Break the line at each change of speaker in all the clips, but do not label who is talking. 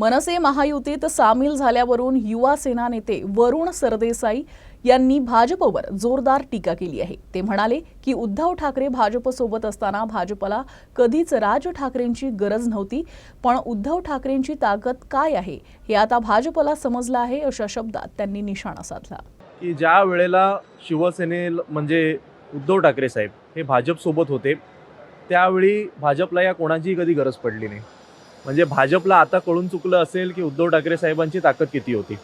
मनसे महायुतीत सामील झाल्यावरून युवा सेना नेते वरुण सरदेसाई यांनी भाजपवर जोरदार टीका केली आहे. ते म्हणाले की उद्धव ठाकरे भाजपसोबत असताना भाजपला कधीच राज ठाकरेंची गरज नव्हती पण उद्धव ठाकरेंची ताकद काय आहे हे आता भाजपला समजलं आहे अशा शब्दात त्यांनी निशाणा साधला.
की ज्या वेळेला शिवसेने म्हणजे उद्धव ठाकरे साहेब हे भाजपसोबत होते त्यावेळी भाजपला या कोणाचीही कधी गरज पडली नाही. म्हणजे भाजपला आता कळून चुकलं असेल की उद्धव ठाकरे साहेबांची ताकद किती होती.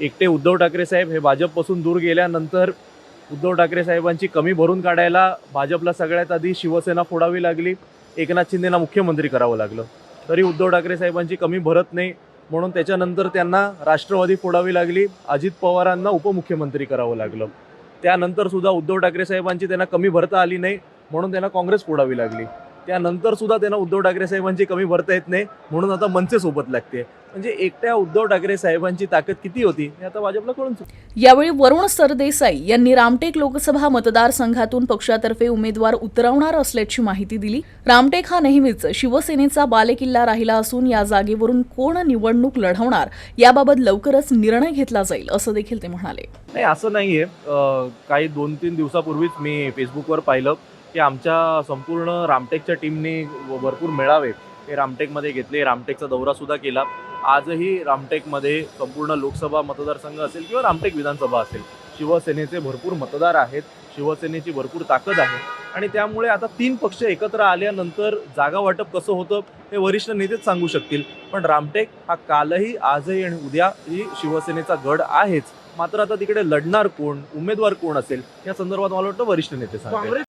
एकटे उद्धव ठाकरे साहेब हे भाजपपासून दूर गेल्यानंतर उद्धव ठाकरे साहेबांची कमी भरून काढायला भाजपला सगळ्यात आधी शिवसेना फोडावी लागली एकनाथ शिंदेना मुख्यमंत्री करावं लागलं. तरी उद्धव ठाकरे साहेबांची कमी भरत नाही म्हणून त्याच्यानंतर त्यांना राष्ट्रवादी फोडावी लागली अजित पवारांना उपमुख्यमंत्री करावं लागलं. त्यानंतर सुद्धा उद्धव ठाकरे साहेबांची त्यांना कमी भरता आली नाही म्हणून त्यांना काँग्रेस फोडावी लागली. त्यानंतर सुद्धा त्यांना उद्धव ठाकरे साहेबांची कमी भरता येत नाही म्हणून आता मनसे सोबत लागते. म्हणजे एकट्या उद्धव ठाकरे साहेबांची ताकद किती होती हे आता भाजपला कळून
यावेळी वरुण सरदेसाई यांनी रामटेक लोकसभा मतदारसंघातून पक्षातर्फे उमेदवार उतरवणार असल्याची माहिती दिली. रामटेक हा नेहमीच शिवसेनेचा बालेकिल्ला राहिला असून या जागेवरून कोण निवडणूक लढवणार याबाबत लवकरच निर्णय घेतला जाईल असं देखील ते म्हणाले.
नाही असं नाही आहे काही दोन तीन दिवसापूर्वीच मी फेसबुकवर पाहिलं. की आमच्या संपूर्ण रामटेकच्या टीमने भरपूर मेळावे हे रामटेकमध्ये घेतले. रामटेकचा दौरासुद्धा केला. आजही रामटेकमध्ये संपूर्ण लोकसभा मतदारसंघ असेल किंवा रामटेक विधानसभा असेल शिवसेनेचे भरपूर मतदार आहेत शिवसेनेची भरपूर ताकद आहे आणि त्यामुळे आता तीन पक्ष एकत्र आल्यानंतर जागा वाटप कसं होतं हे वरिष्ठ नेतेच सांगू शकतील. पण रामटेक हा कालही आजही आणि उद्याही शिवसेनेचा गड आहेच. मात्र आता तिकडे लढणार कोण उमेदवार कोण असेल या संदर्भात मला वाटतं वरिष्ठ नेते सांगतील.